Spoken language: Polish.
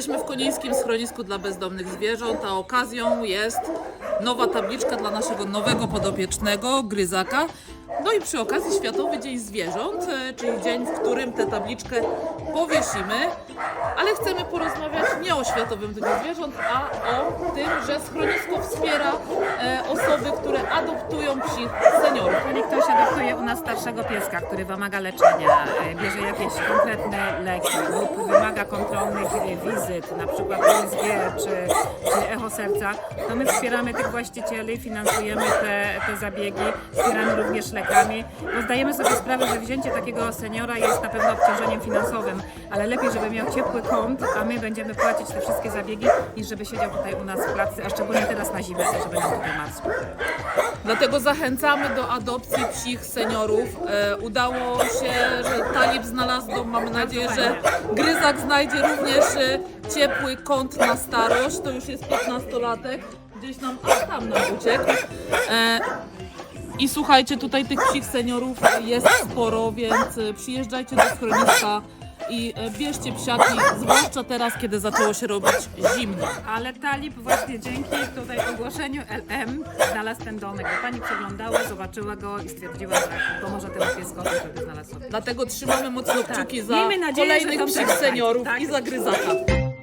Jesteśmy w Konińskim Schronisku dla Bezdomnych Zwierząt, a okazją jest nowa tabliczka dla naszego nowego podopiecznego, Gryzaka. No i przy okazji Światowy Dzień Zwierząt, e, czyli dzień, w którym tę tabliczkę powiesimy, ale chcemy porozmawiać nie o Światowym Dniu Zwierząt, a o tym, że schronisko wspiera e, osoby, które adoptują psich seniorów. Jeżeli ktoś adoptuje u nas starszego pieska, który wymaga leczenia, e, bierze jakieś konkretne leki lub wymaga kontrolnych wizyt, na przykład USG czy, czy echo serca, to my wspieramy tych właścicieli, finansujemy te, te zabiegi, wspieramy również lekami, bo zdajemy sobie sprawę, że wzięcie takiego seniora jest na pewno obciążeniem finansowym, ale lepiej, żeby miał ciepły kąt, a my będziemy płacić te wszystkie zabiegi, niż żeby siedział tutaj u nas w klatce, a szczególnie teraz na zimę, żeby nam tutaj marzł. Dlatego zachęcamy do adopcji psich seniorów. E, udało się, że Talib znalazł dom. Mamy nadzieję, że Gryzak znajdzie również e, ciepły kąt na starość. To już jest 15-latek. Gdzieś nam, a tam nam uciekł. E, I słuchajcie, tutaj tych psich seniorów jest sporo, więc przyjeżdżajcie do schroniska i e, bierzcie psiaki, zwłaszcza teraz, kiedy zaczęło się robić zimno. Ale Talib właśnie dzięki tutaj ogłoszeniu LM znalazł ten domek, bo pani przeglądała, zobaczyła go i stwierdziła, że pomoże temu pieskowi, żeby znalazł sobie. Dlatego trzymamy mocno kciuki za Miejmy nadzieję, że kolejnych tam psich seniorów tak. i za gryzaka.